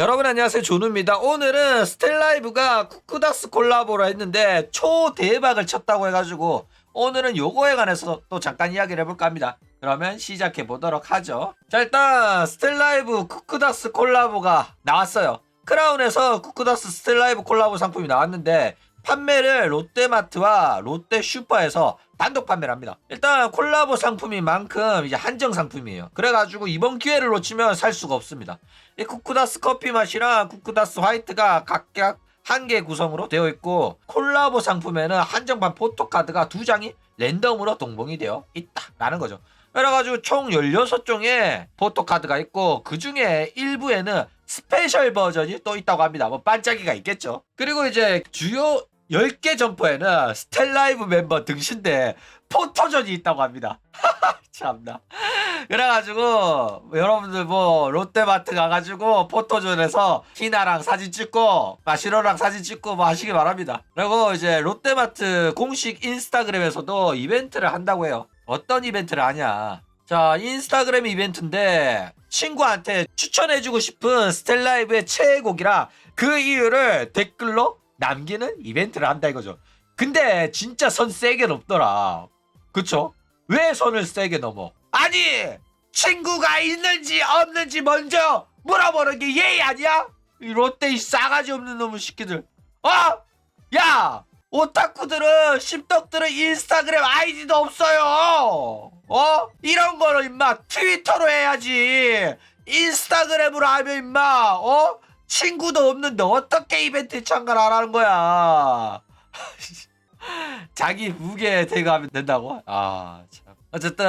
여러분 안녕하세요. 조누입니다. 오늘은 스텔라이브가 쿠쿠다스 콜라보를 했는데 초대박을 쳤다고 해가지고 오늘은 요거에 관해서 또 잠깐 이야기를 해볼까 합니다. 그러면 시작해 보도록 하죠. 자 일단 스텔라이브 쿠쿠다스 콜라보가 나왔어요. 크라운에서 쿠쿠다스 스텔라이브 콜라보 상품이 나왔는데 판매를 롯데마트와 롯데슈퍼에서 단독 판매를 합니다. 일단 콜라보 상품인 만큼 이제 한정 상품이에요. 그래가지고 이번 기회를 놓치면 살 수가 없습니다. 이 쿠쿠다스 커피 맛이랑 쿠쿠다스 화이트가 각각 한 개 구성으로 되어 있고 콜라보 상품에는 한정판 포토카드가 두 장이 랜덤으로 동봉이 되어 있다라는 거죠. 그래가지고 총 16종의 포토카드가 있고 그 중에 일부에는 스페셜 버전이 또 있다고 합니다. 뭐 반짝이가 있겠죠. 그리고 이제 주요 10개 점포에는 스텔라이브 멤버 등신대 포토전이 있다고 합니다. 참나. 그래가지고 여러분들 뭐 롯데마트 가가지고 포토존에서 희나랑 사진 찍고 마시로랑 사진 찍고 뭐 하시기 바랍니다. 그리고 이제 롯데마트 공식 인스타그램에서도 이벤트를 한다고 해요. 어떤 이벤트를 하냐? 자 인스타그램 이벤트인데 친구한테 추천해주고 싶은 스텔라이브의 최애곡이랑 그 이유를 댓글로 남기는 이벤트를 한다 이거죠. 근데 진짜 선 세게 넘더라. 그쵸? 왜 선을 세게 넘어? 아니! 친구가 있는지 없는지 먼저 물어보는 게 예의 아니야? 이 롯데 이 싸가지 없는 놈의 새끼들. 어? 야! 오타쿠들은 십덕들은 인스타그램 아이디도 없어요. 어? 이런 거는 임마 트위터로 해야지. 인스타그램으로 하면 임마 어? 친구도 없는데 어떻게 이벤트에 참가를 안 하는 거야? 자기 무게 대가하면 된다고? 아 참. 어쨌든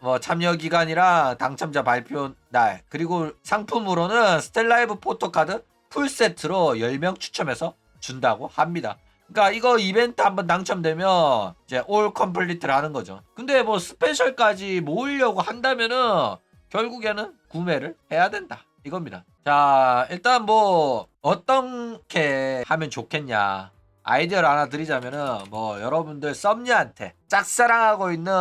뭐 참여 기간이랑 당첨자 발표 날 그리고 상품으로는 스텔라이브 포토카드 풀 세트로 10명 추첨해서 준다고 합니다. 그러니까 이거 이벤트 한번 당첨되면 이제 올 컴플리트를 하는 거죠. 근데 뭐 스페셜까지 모으려고 한다면은 결국에는 구매를 해야 된다. 이겁니다. 자, 일단 뭐 어떻게 하면 좋겠냐. 아이디어를 하나 드리자면은 뭐 여러분들 썸녀한테 짝사랑하고 있는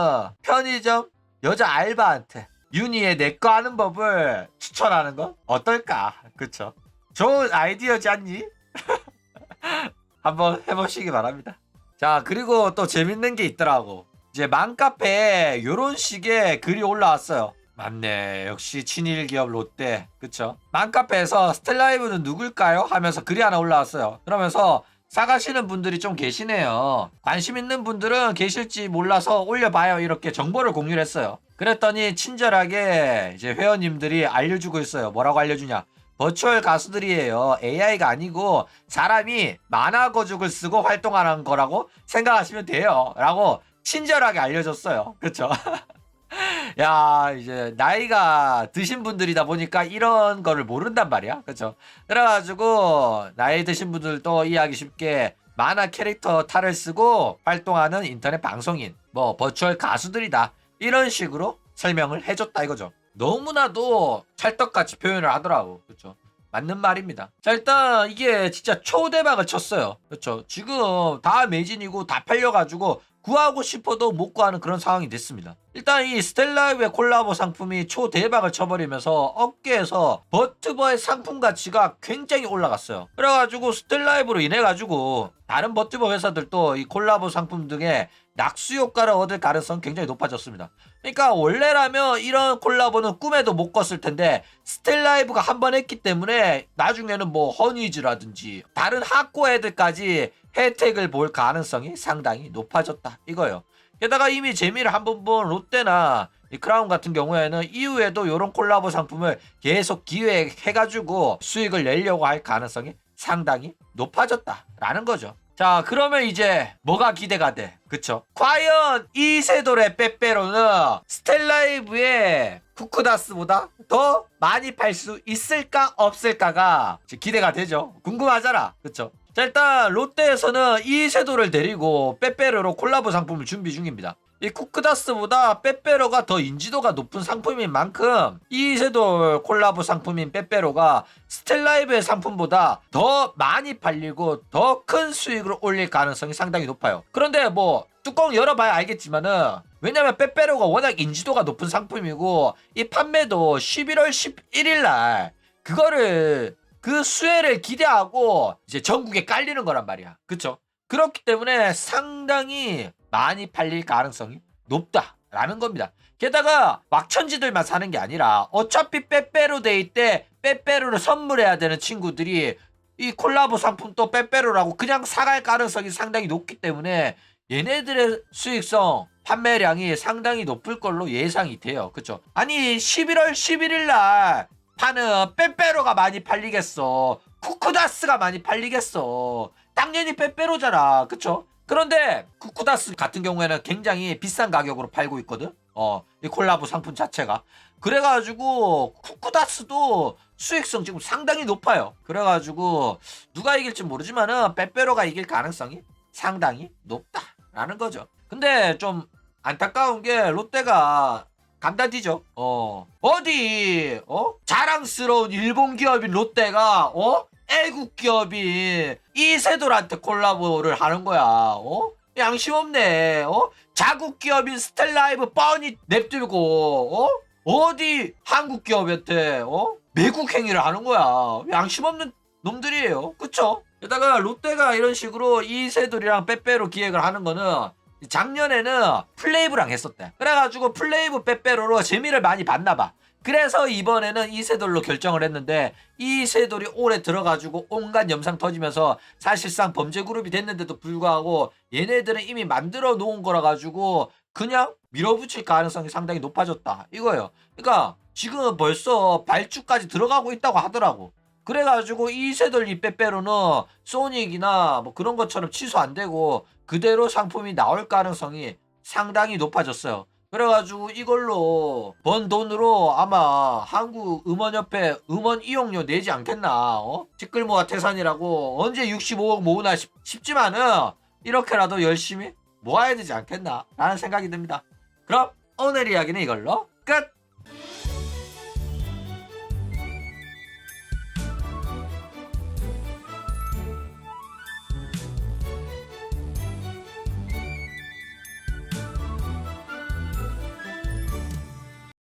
편의점 여자 알바한테 윤희의 내거 하는 법을 추천하는 건 어떨까? 그쵸? 좋은 아이디어지 않니? 한번 해보시기 바랍니다. 자, 그리고 또 재밌는 게 있더라고. 이제 맘카페에 요런 식의 글이 올라왔어요. 맞네. 역시 친일 기업 롯데. 그쵸? 맘카페에서 스텔라이브는 누굴까요? 하면서 글이 하나 올라왔어요. 그러면서 사가시는 분들이 좀 계시네요. 관심 있는 분들은 계실지 몰라서 올려봐요. 이렇게 정보를 공유를 했어요. 그랬더니 친절하게 이제 회원님들이 알려주고 있어요. 뭐라고 알려주냐? 버추얼 가수들이에요. AI가 아니고 사람이 만화 거죽을 쓰고 활동하는 거라고 생각하시면 돼요. 라고 친절하게 알려줬어요. 그쵸? 야, 이제 나이가 드신 분들이다 보니까 이런 거를 모른단 말이야. 그쵸? 그래가지고 나이 드신 분들도 이해하기 쉽게 만화 캐릭터 탈을 쓰고 활동하는 인터넷 방송인, 뭐 버추얼 가수들이다. 이런 식으로 설명을 해줬다 이거죠. 너무나도 찰떡같이 표현을 하더라고. 그쵸? 맞는 말입니다. 자, 일단 이게 진짜 초대박을 쳤어요. 그렇죠. 지금 다 매진이고 다 팔려가지고 구하고 싶어도 못 구하는 그런 상황이 됐습니다. 일단 이 스텔라이브의 콜라보 상품이 초대박을 쳐버리면서 업계에서 버트버의 상품 가치가 굉장히 올라갔어요. 그래가지고 스텔라이브로 인해가지고 다른 버트버 회사들도 이 콜라보 상품 등의 낙수 효과를 얻을 가능성 굉장히 높아졌습니다. 그러니까 원래라면 이런 콜라보는 꿈에도 못 꿨을 텐데 스텔라이브가 한 번 했기 때문에 나중에는 뭐 허니즈라든지 다른 학고 애들까지 혜택을 볼 가능성이 상당히 높아졌다 이거예요. 게다가 이미 재미를 한 번 본 롯데나 이 크라운 같은 경우에는 이후에도 이런 콜라보 상품을 계속 기획해가지고 수익을 내려고 할 가능성이 상당히 높아졌다라는 거죠. 자 그러면 이제 뭐가 기대가 돼? 그쵸? 과연 이세돌의 빼빼로는 스텔라이브의 쿠쿠다스보다 더 많이 팔 수 있을까 없을까가 기대가 되죠. 궁금하잖아. 그쵸? 자 일단 롯데에서는 이세돌을 데리고 빼빼로로 콜라보 상품을 준비 중입니다 이 쿠크다스보다 빼빼로가 더 인지도가 높은 상품인 만큼 이세돌 콜라보 상품인 빼빼로가 스텔라이브의 상품보다 더 많이 팔리고 더 큰 수익을 올릴 가능성이 상당히 높아요. 그런데 뭐 뚜껑 열어봐야 알겠지만은 왜냐면 빼빼로가 워낙 인지도가 높은 상품이고 이 판매도 11월 11일 날 그거를 그그 수혜를 기대하고 이제 전국에 깔리는 거란 말이야. 그쵸? 그렇기 때문에 상당히 많이 팔릴 가능성이 높다라는 겁니다. 게다가 왁천지들만 사는 게 아니라 어차피 빼빼로 데이 때 빼빼로를 선물해야 되는 친구들이 이 콜라보 상품 또 빼빼로라고 그냥 사갈 가능성이 상당히 높기 때문에 얘네들의 수익성 판매량이 상당히 높을 걸로 예상이 돼요. 그쵸? 아니 11월 11일 날 파는 빼빼로가 많이 팔리겠어. 쿠쿠다스가 많이 팔리겠어. 당연히 빼빼로잖아. 그쵸? 그런데 쿠쿠다스 같은 경우에는 굉장히 비싼 가격으로 팔고 있거든. 어, 이 콜라보 상품 자체가. 그래가지고 쿠쿠다스도 수익성 지금 상당히 높아요. 그래가지고 누가 이길지 모르지만은 빼빼로가 이길 가능성이 상당히 높다라는 거죠. 근데 좀 안타까운 게 롯데가 감다디죠. 어 어디 어 자랑스러운 일본 기업인 롯데가 어 애국 기업인 이세돌한테 콜라보를 하는 거야. 어 양심 없네. 어 자국 기업인 스텔라이브 뻔히 냅두고 어 어디 한국 기업한테 어 매국 행위를 하는 거야. 양심 없는 놈들이에요. 그쵸? 게다가 롯데가 이런 식으로 이세돌이랑 빼빼로 기획을 하는 거는 작년에는 플레이브랑 했었대. 그래가지고 플레이브 빼빼로로 재미를 많이 봤나 봐. 그래서 이번에는 이세돌로 결정을 했는데 이세돌이 올해 들어가지고 온갖 영상 터지면서 사실상 범죄 그룹이 됐는데도 불구하고 얘네들은 이미 만들어 놓은 거라 가지고 그냥 밀어붙일 가능성이 상당히 높아졌다 이거예요. 그러니까 지금 벌써 발주까지 들어가고 있다고 하더라고. 그래가지고 이세돌 이 빼빼로는 소닉이나 뭐 그런 것처럼 취소 안 되고 그대로 상품이 나올 가능성이 상당히 높아졌어요. 그래가지고 이걸로 번 돈으로 아마 한국 음원협회 음원 이용료 내지 않겠나 어? 티끌모아 태산이라고 언제 65억 모으나 싶, 싶지만은 이렇게라도 열심히 모아야 되지 않겠나 라는 생각이 듭니다. 그럼 오늘 이야기는 이걸로 끝!